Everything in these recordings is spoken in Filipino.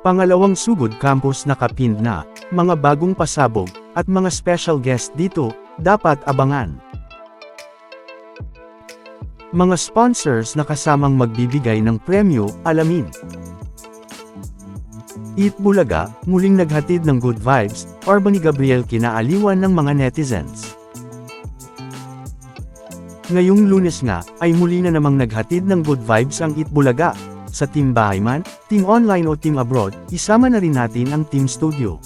Pangalawang sugod campus na kapind na, mga bagong pasabog, at mga special guest dito, dapat abangan. Mga sponsors na kasamang magbibigay ng premyo, alamin. Eat Bulaga, muling naghatid ng good vibes, Orba ni Gabriel kinaaliwan ng mga netizens. Ngayong lunes nga, ay muli na namang naghatid ng good vibes ang Eat Bulaga. Sa Team Bahay Team Online o Team Abroad, isama na rin natin ang Team Studio.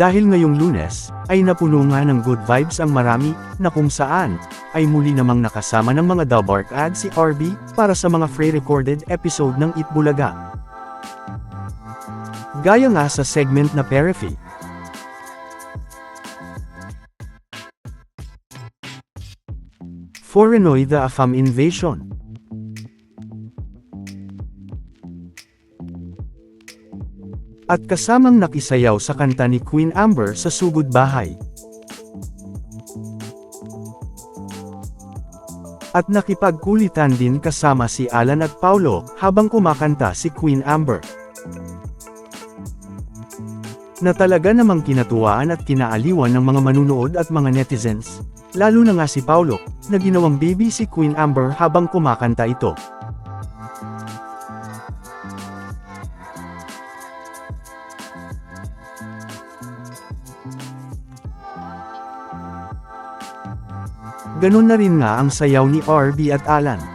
Dahil ngayong lunes, ay napuno nga ng good vibes ang marami, na kung saan, ay muli namang nakasama ng mga Dabark ad si RB, para sa mga free-recorded episode ng Eat Bulaga. Gaya nga sa segment na Perify. Forenoy the Afam Invasion. At kasamang nakisayaw sa kanta ni Queen Amber sa Sugod Bahay. At nakipagkulitan din kasama si Alan at Paulo habang kumakanta si Queen Amber. Na talaga namang kinatuwaan at kinaaliwan ng mga manunood at mga netizens. Lalo na nga si Paulo, na ginawang baby si Queen Amber habang kumakanta ito. Ganun na rin nga ang sayaw ni RB at Alan.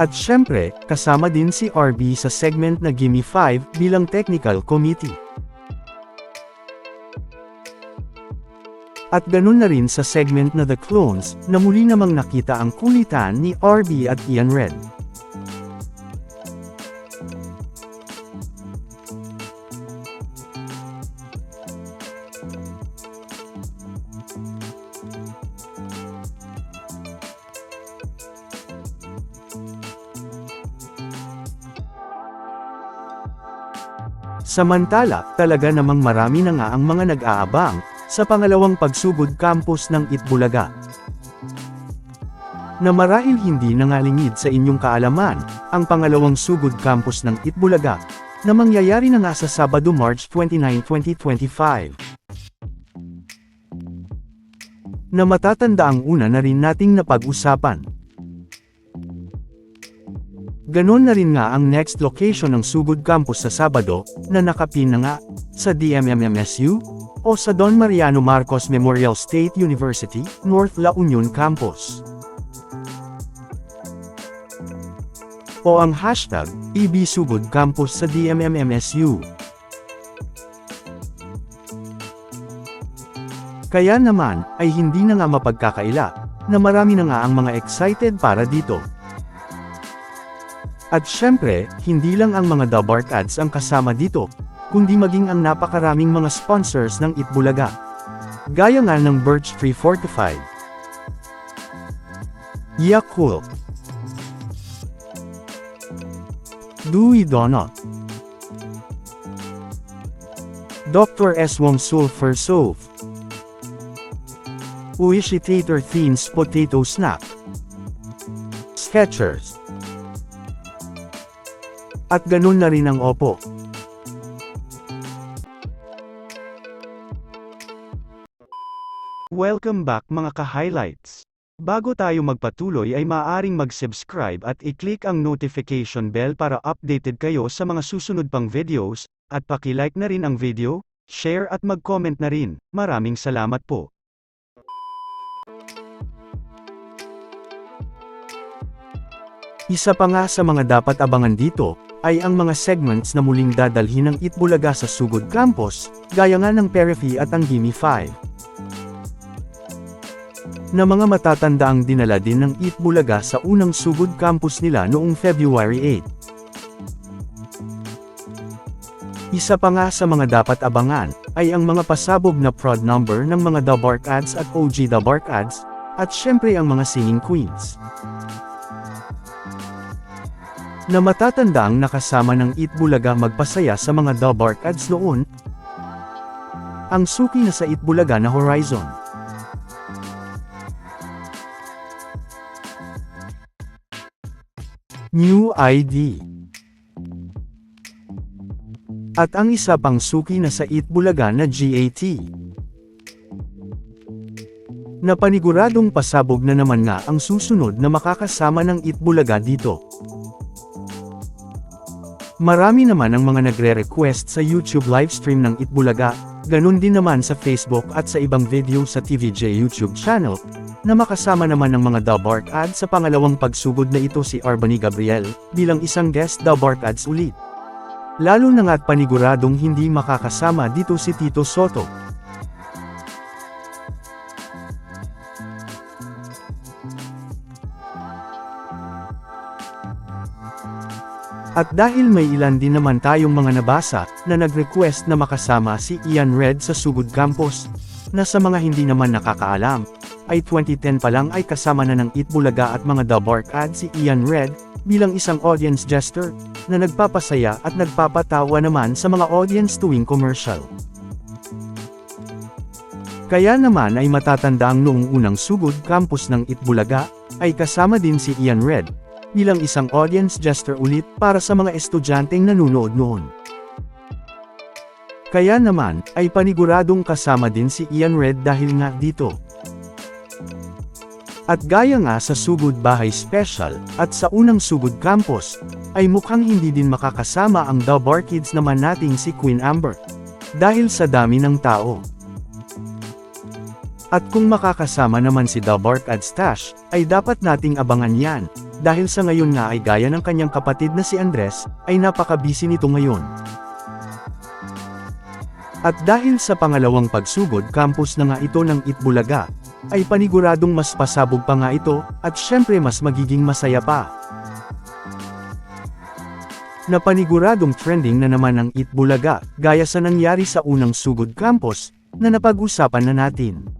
At syempre, kasama din si RB sa segment na Gimme 5 bilang technical committee. At ganun na rin sa segment na The Clones, na muli namang nakita ang kulitan ni RB at Ian Red. Samantala, talaga namang marami na nga ang mga nag-aabang, sa pangalawang pagsugod campus ng Itbulaga. Na marahil hindi nangalingid sa inyong kaalaman, ang pangalawang sugod campus ng Itbulaga, na mangyayari na nga sa Sabado March 29, 2025. Na matatanda ang una na rin nating napag-usapan. Ganon na rin nga ang next location ng Sugod Campus sa Sabado, na nakapin na nga, sa DMMMSU, o sa Don Mariano Marcos Memorial State University, North La Union Campus. O ang hashtag, EB Sugod Campus sa DMMMSU. Kaya naman, ay hindi na nga mapagkakaila, na marami na nga ang mga excited para dito. At syempre, hindi lang ang mga Dabark ads ang kasama dito, kundi maging ang napakaraming mga sponsors ng Itbulaga. Gaya nga ng Birch Tree Fortified, Yakult, Dewey Donut, Dr. S. Wong Sulfur Soap, Uishitator Themes Potato Snack, Skechers, at ganun na rin ang Oppo. Welcome back mga ka-highlights. Bago tayo magpatuloy ay maaaring mag-subscribe at i-click ang notification bell para updated kayo sa mga susunod pang videos, at paki-like na rin ang video, share at mag-comment na rin. Maraming salamat po. Isa pa nga sa mga dapat abangan dito, ay ang mga segments na muling dadalhin ng Itbulaga sa Sugod Campus, gaya nga ng Perify at ang Gimme 5. Na mga matatanda ang dinala din ng Itbulaga sa unang Sugod Campus nila noong February Isa pa nga sa mga dapat abangan, ay ang mga pasabog na prod number ng mga The Bark Ads at OG The Bark Ads, at syempre ang mga singing queens. Na matatanda ang nakasama ng Eat Bulaga magpasaya sa mga The Bark Ads noon, ang suki na sa Eat Bulaga na Horizon. New ID At ang isa pang suki na sa Eat Bulaga na GAT. Napaniguradong pasabog na naman nga ang susunod na makakasama ng Eat Bulaga dito. Marami naman ang mga nagre-request sa YouTube livestream ng Itbulaga, ganun din naman sa Facebook at sa ibang video sa TVJ YouTube channel, na makasama naman ng mga The Bark Ads sa pangalawang pagsugod na ito si Arbany Gabriel, bilang isang guest The Bark Ads ulit. Lalo na nga't paniguradong hindi makakasama dito si Tito Soto. At dahil may ilan din naman tayong mga nabasa, na nag-request na makasama si Ian Red sa Sugod Campus, na sa mga hindi naman nakakaalam, ay 2010 pa lang ay kasama na ng Itbulaga at mga The Bark Ad si Ian Red, bilang isang audience jester, na nagpapasaya at nagpapatawa naman sa mga audience tuwing commercial. Kaya naman ay matatandaang noong unang sugod campus ng Itbulaga, ay kasama din si Ian Red, bilang isang audience jester ulit para sa mga estudyanteng nanunood noon. Kaya naman, ay paniguradong kasama din si Ian Red dahil nga dito. At gaya nga sa Sugod Bahay Special, at sa unang Sugod Campus, ay mukhang hindi din makakasama ang The Bar Kids naman nating si Queen Amber. Dahil sa dami ng tao. At kung makakasama naman si The Bark at Stash, ay dapat nating abangan yan, dahil sa ngayon nga ay gaya ng kanyang kapatid na si Andres, ay napaka-busy nito ngayon. At dahil sa pangalawang pagsugod campus na nga ito ng Itbulaga, ay paniguradong mas pasabog pa nga ito, at syempre mas magiging masaya pa. Na paniguradong trending na naman ang Itbulaga, gaya sa nangyari sa unang sugod campus, na napag-usapan na natin.